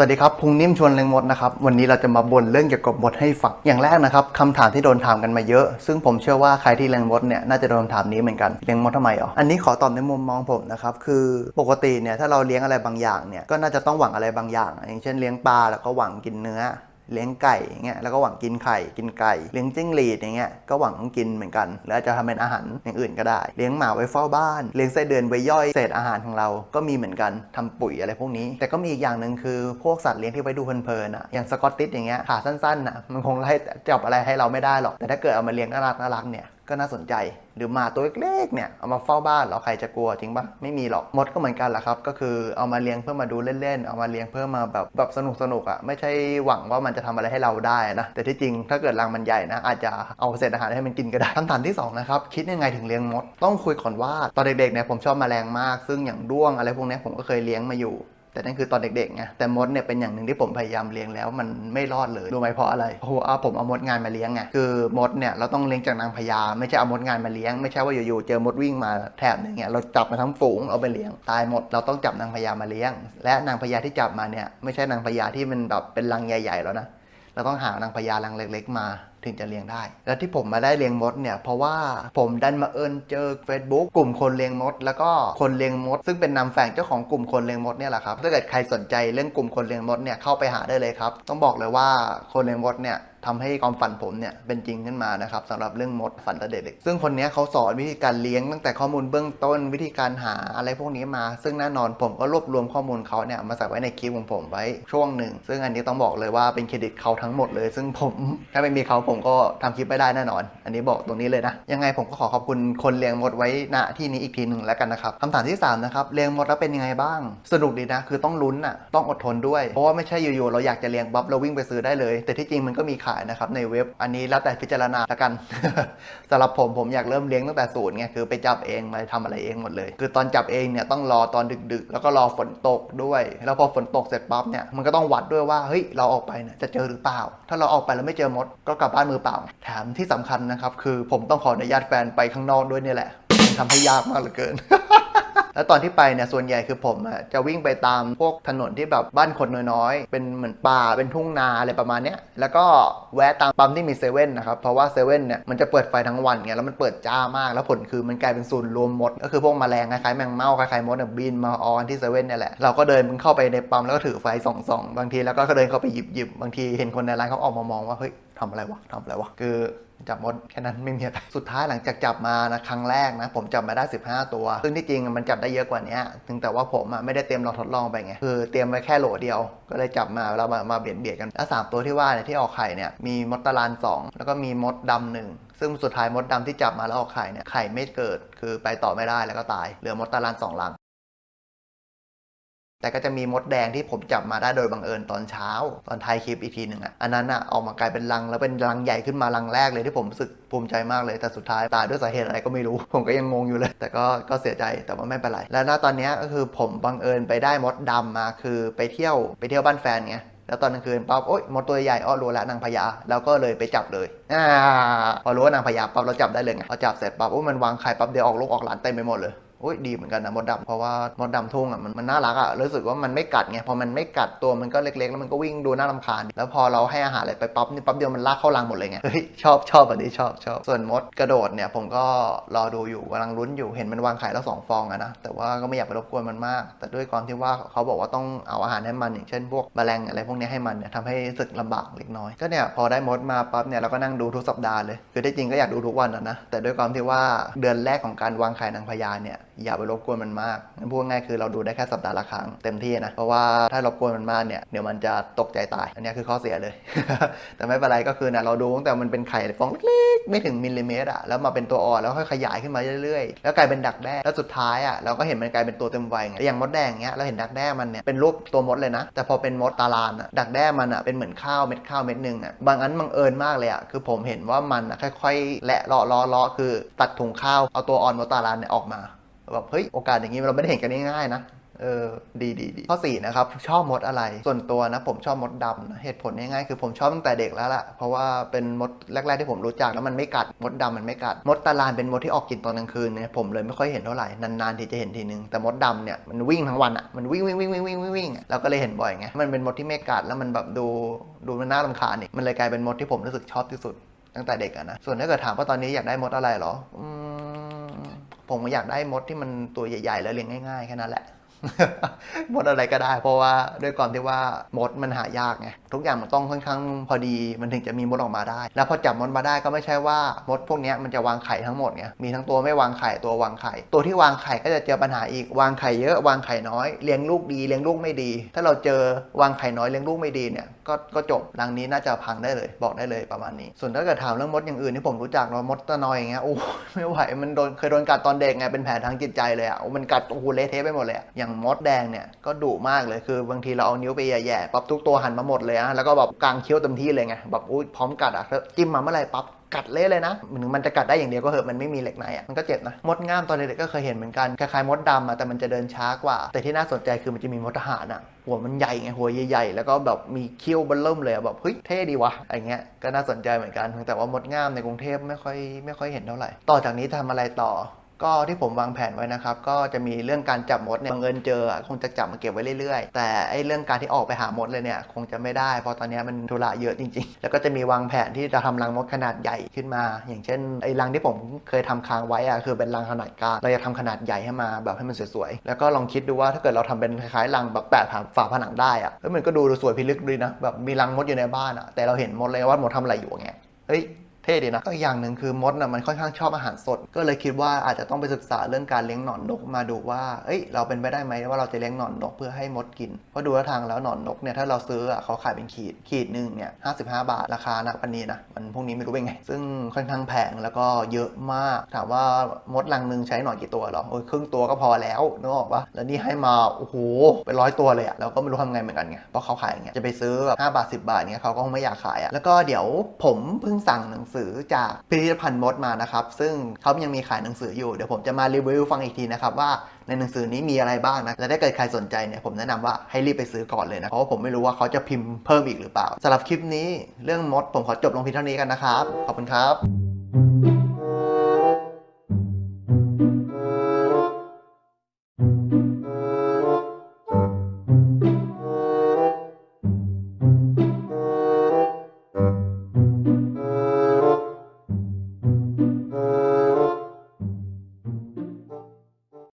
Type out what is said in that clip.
สวัสดีครับพุงนิ่มชวนเลี้งมดนะครับวันนี้เราจะมาบ่นเรื่องเกี่ยวกับบทให้ฟังอย่างแรกนะครับคำถามที่โดนถามกันมาเยอะ ซึ่งผมเชื่อว่าใครที่เลี้ยงมดเนี่ยน่าจะโดนถามนี้เหมือนกันเลี้ยงมดทำไมอ๋ออันนี้ขอตอบในมุมมองผมนะครับคือปกติเนี่ยถ้าเราเลี้ยงอะไรบางอย่างเนี่ยก็น่าจะต้องหวังอะไรบางอย่าง อย่างเช่นเลี้ยงปลาแล้วก็หวังกินเนื้อ เลี้ยงไก่อย่างเงี้ยแล้วก็หวังกินไข่กินไก่เลี้ยงจิ้งหรีดอย่างเงี้ยก็หวังกินเหมือนกันหรืออาจจะทำเป็นอาหารอย่างอื่นก็ได้ เลี้ยงหมาไว้เฝ้าบ้านเลี้ยงไส้เดือนไว้ย่อยเศษอาหารของเรา ก็มีเหมือนกันทำปุ๋ยอะไรพวกนี้ แต่ก็มีอีกอย่างหนึ่งคือพวกสัตว์เลี้ยงที่ไว้ดูเพลินๆอะอย่างสกอตติสอย่างเงี้ยขาสั้นๆอะมันคงไล่จับอะไรให้เราไม่ได้หรอกแต่ถ้าเกิดเอามาเลี้ยงน่ารักน่ารักเนี่ย ก็น่าสนใจ หรือหมาตัวเล็กๆเนี่ยเอามาเฝ้าบ้านเหรอใครจะกลัวจริงปะไม่มีหรอกมดก็เหมือนกันแหละครับ ก็คือเอามาเลี้ยงเพื่อมาดูเล่นๆเอามาเลี้ยงเพื่อมาแบบแบบสนุกสนุกๆอะไม่ใช่หวังว่ามันจะทำอะไรให้เราได้นะแต่ที่จริงถ้าเกิดรังมันใหญ่นะอาจจะเอาเศษอาหารให้มันกินก็ได้คำถามที่สองนะครับคิดยังไงถึงเลี้ยงมด ต้องคุยก่อนว่าตอนเด็กๆเนี่ยผมชอบแมลงมาก ซึ่งอย่างด้วงอะไรพวกนี้ผมก็เคยเลี้ยงมาอยู่ แต่นั่นคือตอนเด็กๆไงแต่มดเนี่ยเป็นอย่างหนึ่งที่ผมพยายามเลี้ยงแล้วมันไม่รอดเลยรู้ไหมเพราะอะไรโอ้โหเอาผมเอามดงานมาเลี้ยงไงคือมดเนี่ยเราต้องเลี้ยงจากนางพญาไม่ใช่เอามดงานมาเลี้ยงไม่ใช่ว่าอยู่ๆเจอมดวิ่งมาแถบหนึงเนี่ยเราจับมาทั้งฝูงเอาไปเลี้ยงตายหมดเราต้องจับนางพญามาเลี้ยง และนางพญาที่จับมาเนี่ยไม่ใช่นางพญาที่มันแบบเป็นรังใหญ่ๆแล้วนะ เราต้องหานางพญารังเล็ก ๆ มาถึงจะเลี้ยงได้ แล้วที่ผมมาได้เลี้ยงมดเนี่ยเพราะว่าผมดันมาเอิญเจอ Facebook กลุ่มคนเลี้ยงมด แล้วก็คนเลี้ยงมด ซึ่งเป็นนามแฝงเจ้าของกลุ่มคนเลี้ยงมดเนี่ยแหละครับถ้าเกิดใครสนใจเรื่องกลุ่มคนเลี้ยงมดเนี่ยเข้าไปหาได้เลยครับ ต้องบอกเลยว่าคนเลี้ยงมดเนี่ย ทำให้ความฝันผมเนี่ยเป็นจริงขึ้นมานะครับสำหรับเรื่องมดฝันตั้งแต่เด็ก ซึ่งคนนี้เขาสอนวิธีการเลี้ยงตั้งแต่ข้อมูลเบื้องต้นวิธีการหาอะไรพวกนี้มา ซึ่งแน่นอนผมก็รวบรวมข้อมูลเขาเนี่ยมาใส่ไว้ในคลิปของผมไว้ช่วงหนึ่ง ซึ่งอันนี้ต้องบอกเลยว่าเป็นเครดิตเขาทั้งหมดเลย ซึ่งผมถ้าไม่มีเขาผมก็ทำคลิปไม่ได้แน่นอน อันนี้บอกตรงนี้เลยนะ ยังไงผมก็ขอขอบคุณคนเลี้ยงมดไว้ณที่นี้อีกทีหนึ่งแล้วกันนะครับคำถามที่สามนะครับเลี้ยงมดแล้วเป็นยังไงบ้าง สนุกดีนะคือต้องลุ้นอะต้องอดทนด้วยเพราะว่าไม่ใช่อยู่ๆเราอยากจะเลี้ยงปั๊บเราวิ่งไปซื้อได้เลย แต่ที่จริงมันก็มีขายนะครับในเว็บอันนี้แล้วแต่พิจารณาแล้วกัน สำหรับผมผมอยากเริ่มเลี้ยงตั้งแต่ศูนย์ไงคือไปจับเองมาทำอะไรเองหมดเลย คือตอนจับเองเนี่ยต้องรอตอนดึกๆ แล้วก็รอฝนตกด้วย แล้วพอฝนตกเสร็จปั๊บเนี่ยมันก็ต้องวัดด้วยว่าเฮ้ยเราออกไปเนี่ยจะเจอหรือเปล่า ถ้าเราออกไปแล้วไม่เจอมดก็กลับบ้านมือเปล่าแถมที่สำคัญนะครับคือผมต้องขออนุญาตแฟนไปข้างนอกด้วยเนี่ยแหละมันทำให้ยากมากเหลือเกิน แล้วตอนที่ไปเนี่ยส่วนใหญ่คือผมอะจะวิ่งไปตามพวกถนนที่แบบบ้านคนน้อยๆ เป็นเหมือนป่าเป็นทุ่งนาอะไรประมาณเนี้ยแล้วก็แวะตามปั๊มที่มีเซเว่นนะครับเพราะว่าเซเว่นเนี่ยมันจะเปิดไฟทั้งวันไงแล้วมันเปิดจ้ามากแล้วผลคือมันกลายเป็นศูนย์รวมมด ก็คือพวกแมลงคล้ายๆแมงเม่าคล้ายๆมดเนี่ยบินมาออนที่เซเว่นเนี่ยแหละเราก็เดินเข้าไปในปั๊มแล้วก็ถือไฟส่องๆบางทีแล้วก็เดินเข้าไปหยิบๆบางทีเห็นคนในร้านเขาออกมามองว่าเฮ้ยทำอะไรวะทำอะไรวะคือ จับมดแค่นั้นไม่มีอะไรสุดท้ายหลังจากจับมานะครั้งแรกนะผมจับมาได้ 15 ตัว ซึ่งที่จริงมันจับได้เยอะกว่านี้ถึงแต่ว่าผมอะไม่ได้เตรียมลองทดลองไปไงคือเตรียมไว้แค่โหลเดียว ก็เลยจับมาแล้วมามาเบียดเบียดกันแล้วสามตัวที่ว่าเนี่ยที่ออกไข่เนี่ยมีมดตะลานสองแล้วก็มีมดดำหนึ่งซึ่งสุดท้ายมดดำที่จับมาแล้วออกไข่เนี่ยไข่ไม่เกิด คือไปต่อไม่ได้แล้วก็ตายเหลือมดตะลานสองลัง แต่ก็จะมีมดแดงที่ผมจับมาได้โดยบังเอิญตอนเช้า ตอนท้ายคลิปอีกทีหนึ่งอะอันนั้นอะออกมากลายเป็นรังแล้วเป็นรังใหญ่ขึ้นมารังแรกเลยที่ผมรู้สึกภูมิใจมากเลยแต่สุดท้ายตายด้วยสาเหตุอะไรก็ไม่รู้ ผมก็ยังงงอยู่เลย แต่ก็ก็เสียใจแต่ว่าไม่เป็นไร แล้วณตอนนี้ก็คือผมบังเอิญไปได้มดดำมาคือไปเที่ยวไปเที่ยวบ้านแฟนไงแล้วตอนกลางคืนปั๊บโอ๊ยมดตัวใหญ่อ้อรู้แล้วนางพญาแล้วก็เลยไปจับเลยอ่าพอรู้ว่านางพญาปั๊บเราจับได้เลยไงพอจับเสร็จปั๊บโอ้มันวางไข่ปั๊บเดี๋ยวออกลูกออกหลานเต็มไปหมดเลย โอ้ยดีเหมือนกันนะมดดำเพราะว่ามดดำทุ่งอะมันมันน่ารักอะรู้สึกว่ามันไม่กัดไงพอมันไม่กัดตัวมันก็เล็กๆ แล้วมันก็วิ่งดูน่ารำคาญ แล้วพอเราให้อาหารอะไรไปปั๊บนี่ปั๊บเดียวมันลากเข้ารังหมดเลยไงเฮ้ยชอบชอบแบบนี้ชอบชอบส่วนมดกระโดดเนี่ยผมก็รอดูอยู่กำลังลุ้นอยู่เห็นมันวางไข่แล้วสองฟองอะนะแต่ว่าก็ไม่อยากไปรบกวนมันมาก แต่ด้วยความที่ว่าเขาบอกว่าต้องเอาอาหารให้มันอย่างเช่นพวกแมลงอะไรพวกนี้ให้มันเนี่ยทำให้รู้สึกลำบากเล็กน้อยก็เนี่ยพอได้มดมาปั๊บเนี่ยเราก็นั่งดูทุกสัปดาห์เลยคือที่จริงก็อยากดูทุกวันนะแต่ด้วยความที่ว่าเดือนแรกของการวางไข่นางพญาเนี่ย อย่าไปรบกวนมันมากงั้นพูดง่ายคือเราดูได้แค่สัปดาห์ละครั้งเต็มที่นะ เพราะว่าถ้ารบกวนมันมากเนี่ยเดี๋ยวมันจะตกใจตาย อันนี้คือข้อเสียเลย แต่ไม่เป็นไรก็คือนะเราดูตั้งแต่มันเป็นไข่ฟองเล็กๆไม่ถึงมิลลิเมตรอะแล้วมาเป็นตัวอ่อนแล้วค่อยขยายขึ้นมาเรื่อยๆ แล้วกลายเป็นดักแด้แล้วสุดท้ายอะเราก็เห็นมันกลายเป็นตัวเต็มวัยไงอย่างมดแดงเงี้ยเราเห็นดักแด้มันเนี่ยเป็นรูปตัวมดเลยนะ แต่พอเป็นมดตาลานอะดักแด้มันอะเป็นเหมือนข้าวเม็ดข้าวเม็ดหนึ่งอะบางอันบังเอิญมากเลยอะคือผมเห็นว่ามันอะค่อยๆ และเลาะเลาะเลาะคือตัดถุงข้าวเอาตัวอ่อนมดตาลานเนี่ยออกมา แบบเฮ้ยโอกาสอย่างนี้เราไม่ได้เห็นกันง่ายๆนะเออดีดีดีข้อสี่นะครับ ชอบมดอะไร ส่วนตัวนะ ผมชอบมดดำนะเหตุผลง่ายๆคือผมชอบตั้งแต่เด็กแล้วล่ะ เพราะว่าเป็นมดแรก ๆ ที่ผมรู้จักแล้วมันไม่กัด มดดำมันไม่กัด มดตาลานเป็นมดที่ออกกินตอนกลางคืนเนี่ยผมเลยไม่ค่อยเห็นเท่าไหร่ นานๆที่จะเห็นทีนึง แต่มดดำเนี่ยมันวิ่งทั้งวันอะมันวิ่งวิ่งวิ่งวิ่งวิ่งวิ่งวิ่งเราก็เลยเห็นบ่อยไงมันเป็นมดที่ไม่กัดแล้วมันแบบดูดูมันน่ารำคาญนี่มันเลยกลายเป็นมดที่ผมรู้สึกชอบที่สุดตั้งแต่เด็กอะนะส่วนถ้าเกิดถามว่าตอนนี้อยากได้มดอะไรหรออืม ผมอยากได้มดที่มันตัวใหญ่ๆ แล้วเลี้ยงง่ายๆ แค่นั้นแหละ มดอะไรก็ได้ เพราะว่าด้วยความที่ว่ามดมันหายากไงทุกอย่างมันต้องค่อนข้างพอดีมันถึงจะมีมดออกมาได้ แล้วพอจับมดมาได้ก็ไม่ใช่ว่ามดพวกนี้มันจะวางไข่ทั้งหมดไงมีทั้งตัวไม่วางไข่ตัววางไข่ ตัวที่วางไข่ก็จะเจอปัญหาอีกวางไข่เยอะวางไข่น้อยเลี้ยงลูกดีเลี้ยงลูกไม่ดี ถ้าเราเจอวางไข่น้อยเลี้ยงลูกไม่ดีเนี่ยก็ก็จบรังนี้น่าจะพังได้เลยบอกได้เลยประมาณนี้ ส่วนถ้าเกิดถามเรื่องมดอย่างอื่นที่ผมรู้จักเนาะมดตะนอยอย่างเงี้ยโอ้ไม่ไหวมันโดนเคยโดนกัดตอนเด็กไงเป็นแผลทางจิตใจเลยอะมันกัดโอ้โหเละเทะไปหมดเลยอะอย่างมดแดงเนี่ยก็ดุมากเลยคือบางทีเราเอานิ้วไปแย่ๆปั๊บทุกตัวหันมาหมดเลยอะแล้วก็แบบกางเคี้ยวเต็มที่เลยไงแบบอุ้ยพร้อมกัดอะจิ้มมาเมื่อไหร่ปั๊บกัดเละเลยนะถึงมันจะกัดได้อย่างเดียวก็เหอะมันไม่มีเหล็กในอะมันก็เจ็บนะมดง่ามตอนเด็กๆก็เคยเห็นเหมือนกันคล้ายๆมดดำอะแต่มันจะเดินช้ากว่า แต่ที่น่าสนใจคือมันจะมีมดทหารอะหัวมันใหญ่ไงหัวใหญ่ๆแล้วก็แบบมีเขี้ยวเบนเริ่มเลยอะแบบเฮ้ยเท่ดีวะอะไรเงี้ยก็น่าสนใจเหมือนกันแต่ว่ามดง่ามในกรุงเทพไม่ค่อยไม่ค่อยเห็นเท่าไหร่ ต่อจากนี้ทำอะไรต่อ ก็ที่ผมวางแผนไว้นะครับ ก็จะมีเรื่องการจับมดเนี่ยบังเอิญเจอคงจะจับมาเก็บไว้เรื่อยๆ แต่ไอ้เรื่องการที่ออกไปหามดเลยเนี่ยคงจะไม่ได้ เพราะตอนนี้มันธุระเยอะจริงๆ แล้วก็จะมีวางแผนที่จะทำรังมดขนาดใหญ่ขึ้นมา อย่างเช่นไอ้รังที่ผมเคยทำค้างไว้อะคือเป็นรังขนาดกลางเราจะทำขนาดใหญ่ให้มาแบบให้มันสวยๆแล้วก็ลองคิดดูว่าถ้าเกิดเราทำเป็นคล้ายๆรังแบบแปะฝาผนังได้อะเฮ้ยมันก็ดูสวยพิลึกดีนะแบบมีรังมดอยู่ในบ้านอะแต่เราเห็นมดเลยว่ามดทำอะไรอยู่ไงเฮ้ย ท่ดีนะก็อีกอย่างหนึ่งคือมดนะมันค่อนข้างชอบอาหารสด ก็เลยคิดว่าอาจจะต้องไปศึกษาเรื่องการเลี้ยงหนอนนกมาดูว่า เอ้ย เราเป็นไปได้ไหมว่าเราจะเลี้ยงหนอนนกเพื่อให้มดกิน เพราะดูแล้วทางแล้วหนอนนกเนี่ยถ้าเราซื้ออะเขาขายเป็นขีด ขีดหนึ่งเนี่ยห้บาทราคานักปันนี้นะ มันพวกนี้ไม่รู้เป็นไง ซึ่งค่อนข้างแพงแล้วก็เยอะมาก ถามว่ามดรังหนึ่งใช้หนอนกี่ตัวหรอ โอ้ยครึ่งตัวก็พอแล้วนึกออกปะแล้วนี่ให้มา โอ้โห เป็นร้อยตัวเลยอะเราก็ไม่รู้ทำไงเหมือนกันไง เพราะเขาขายอย่างเงี้ยจะไปซื้อแบบห้าบาทสิบบาทเงี้ยเขาก็คงไม่อยากขายอะแล้วก็เดี๋ยวผมเพิ่งสั่งหนังสือจากพิพิธภัณฑ์มดมานะครับ ซึ่งเขายังมีขายหนังสืออยู่ เดี๋ยวผมจะมารีวิวฟังอีกทีนะครับว่าในหนังสือนี้มีอะไรบ้างนะ และถ้าเกิดใครสนใจเนี่ยผมแนะนำว่าให้รีบไปซื้อก่อนเลยนะ เพราะว่าผมไม่รู้ว่าเขาจะพิมพ์เพิ่มอีกหรือเปล่าสำหรับคลิปนี้เรื่องมดผมขอจบลงเพียงเท่านี้กันนะครับ ขอบคุณครับ